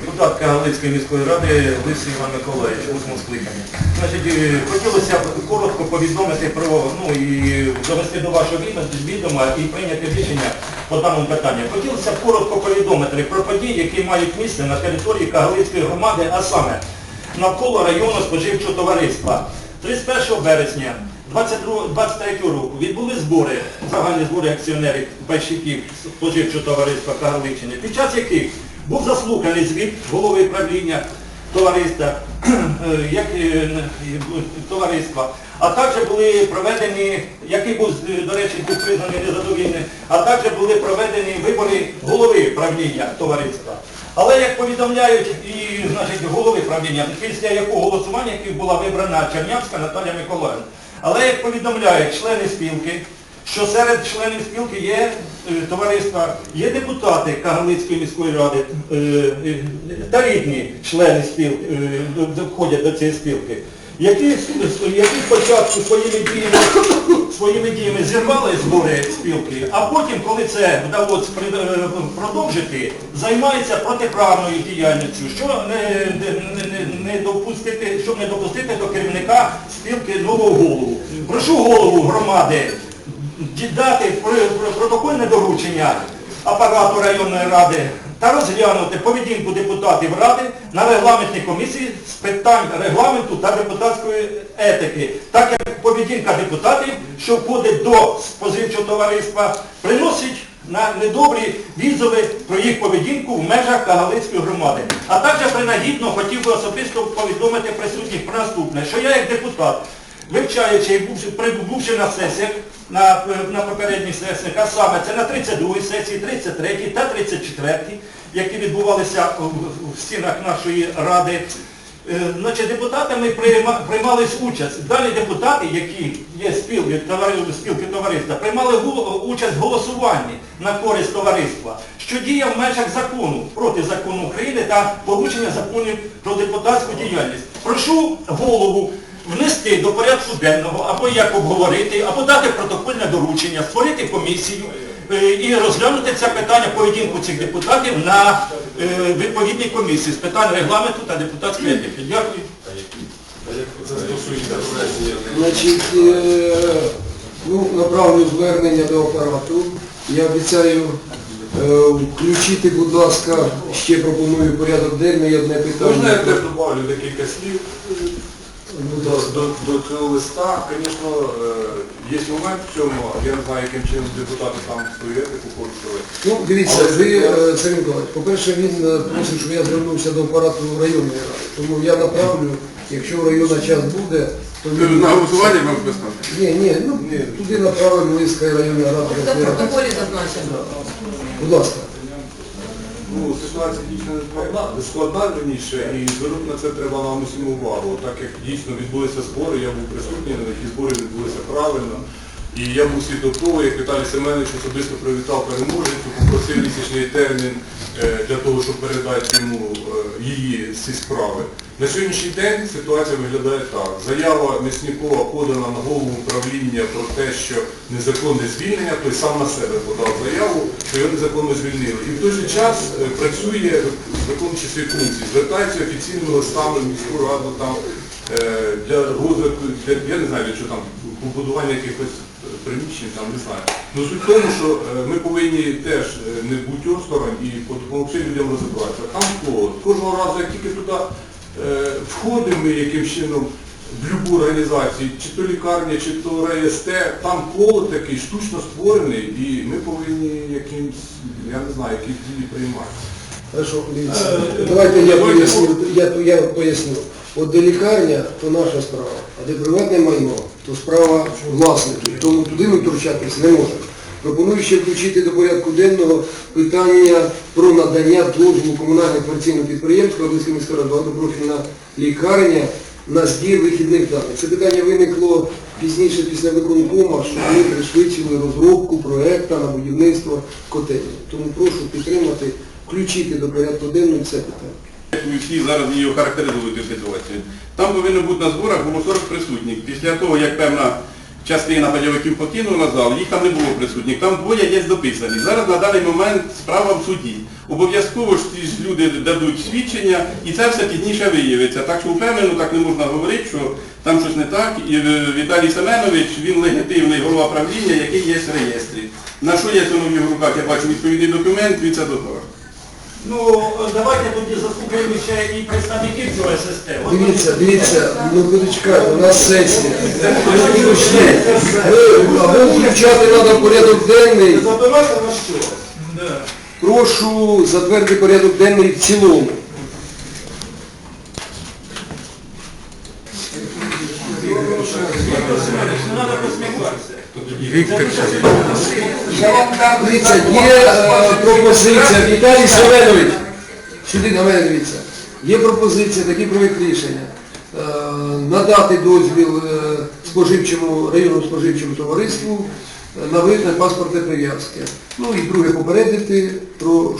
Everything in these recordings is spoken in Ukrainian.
Депутат Галицької міської ради Лисий Іван Миколаївич, восьмого скликання. Значить, е, хотілося б коротко повідомити про, ну і довести до вашого відома- і прийняти рішення по даному питанню. Хотілося б коротко повідомити про події, які мають місце на території Кагалицької громади, а саме навколо району споживчого товариства. 31 березня 22 23 року відбули збори, загальні збори акціонерів пайщиків споживчого товариства Кагаличини, під час яких був заслуханий звіт голови правління товариства, е, як, е, е, товариства, а також були проведені, який був, до речі, був признаний незадовільним, а також були проведені вибори голови правління товариства. Але як повідомляють і значить, голови правління, після якого голосування була вибрана Чернявська Наталія Миколаївна. Але як повідомляють члени спілки, що серед членів спілки є е, товариства, є депутати Кагалицької міської ради е, е, та рідні члени спілки, входять до цієї спілки, які, спочатку своїми діями, своїми діями зірвали збори спілки, а потім, коли це вдалося е, продовжити, займаються протиправною діяльністю, що не, не, не, допустити, щоб не допустити до керівника спілки нового голову. Прошу голову громади дати протокольне доручення апарату районної ради та розглянути поведінку депутатів ради на регламентній комісії з питань регламенту та депутатської етики, так як поведінка депутатів, що входить до споживчого товариства, приносить на недобрі відзови про їх поведінку в межах Кагалицької громади. А також принагідно хотів би особисто повідомити присутніх про наступне, що я як депутат вивчаючи і бувши- на сесіях, на, на попередніх сесіях, а саме це на 32-й сесії, 33-й та 34-й, які відбувалися в, стінах нашої ради, е, значить, депутатами прийма- приймали участь. Далі депутати, які є спілки товариства, приймали участь в голосуванні на користь товариства, що діє в межах закону, проти закону України та порушення законів про депутатську діяльність. Прошу голову внести до порядку денного, або як обговорити, або дати протокольне доручення, створити комісію е, і розглянути це питання поведінку цих депутатів на е, відповідній комісії з питань регламенту та депутатської етики. Дякую. Значить, е, ну, направлю звернення до апарату. Я обіцяю включити, будь ласка, ще пропоную порядок денний одне питання. Можна я теж добавлю декілька слів до, до, до цього листа. Звісно, е, є момент в цьому, я не знаю, яким чином депутати там свою етику порушили. Ну, дивіться, ви, е, Сергій Миколаївич, по-перше, він е, просить, щоб я звернувся до апарату районної ради. Тому я направлю, якщо в района час буде, то Ви він... на голосування вам поставити? Ні, ні, ну, туди направимо лист хай районна рада. Це в протоколі зазначено. Будь ласка. Ну, ситуація дійсно складна, складна раніше, і звернути на це треба нам усім увагу. Так як дійсно відбулися збори, я був присутній, на які збори відбулися правильно. І я був свідок того, як Віталій Семенович особисто привітав переможницю, попросив місячний термін е, для того, щоб передати йому е, її ці справи. На сьогоднішній день ситуація виглядає так. Заява Мясникова подана на голову управління про те, що незаконне звільнення, той сам на себе подав заяву, що його незаконно звільнили. І в той же час е, працює виконуючи свої функції, звертається офіційними листами в міську раду там, для розвитку, для, я не знаю, для чого там, побудування якихось приміщень, там, не знаю. Ну суть в тому, що е, ми повинні теж е, не бути осторонь і допомогти людям розібратися. Там коло. Кожного разу, як тільки туди е, входимо ми якимсь чином в будь-яку організацію, чи то лікарня, чи то РСТ, там коло такий штучно створений, і ми повинні якимсь, я не знаю, якісь дії приймати. Хорошо. Давайте я поясню. Я, я поясню. От де лікарня, то наша справа, а де приватне майно, то справа власників. Тому туди ми втручатись не можемо. Пропоную ще включити до порядку денного питання про надання дозволу комунального комерційного підприємства Обласької міської ради багатопрофільна лікарня на збір вихідних даних. Це питання виникло пізніше після виконкома, що ми пришвидшили розробку проекту на будівництво котельні. Тому прошу підтримати включити до порядку денного це питання. Ви всі зараз її охарактеризуєте ситуацію. Там повинно бути на зборах було 40 присутніх. Після того, як певна частина пайовиків покинула зал, їх там не було присутніх. Там двоє є дописані. Зараз на даний момент справа в суді. Обов'язково ж ці ж люди дадуть свідчення і це все пізніше виявиться. Так що впевнено так не можна говорити, що там щось не так. І е, Віталій Семенович, він легітимний голова правління, який є в реєстрі. На що є в його руках, я бачу відповідний документ, він це докаже. Ну, давайте тоді заслухаємо ще і представників цього ССТ. Дивіться, дивіться, ну почекайте, у нас сесія. Ви або включати треба в порядок денний. Забирати на що? Да. Прошу затвердити порядок денний в цілому. Не треба посміхатися. Дивіться, є е, пропозиція, Віталій Семенович, сюди на є пропозиція, такий проєкт рішення, е, надати дозвіл е, споживчому, районному споживчому товариству на виїзд на паспортне прив'язки. Ну і друге попередити про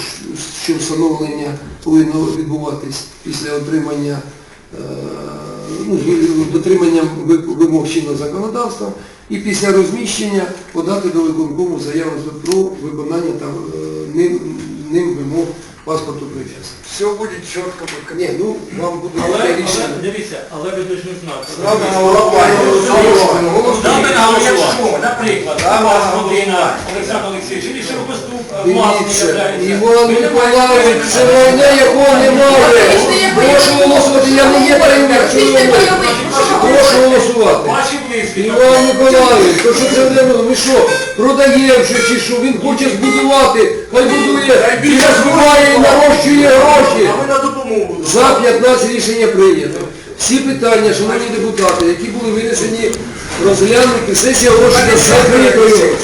що встановлення повинно відбуватись після отримання ну, дотриманням ви- вимог чинного законодавства і після розміщення подати до виконкому заяву про виконання е, ним вимог паспорту прив'язки. Все будет четко. Ні, ну вам буде Але, але, рішення. дивіться, але ви повинні знати. Ставте на голосування. Ставте на якщо, наприклад, у вас година Олександр Олексійович, чи ще виступ Дивіться, Іван Миколаївич, це війна, якого немає. Прошу голосувати, я не є таємниця. Прошу голосувати. Ваші близькі. Іван Миколаївич, то що це не ми що, продаємо що чи що, він хоче збудувати, хай будує, і розвиває і нарощує гроші. А ми на допомогу. За 15 рішення прийнято. Всі питання, шановні депутати, які були винесені, розглянуті, сесія оголошена закритою.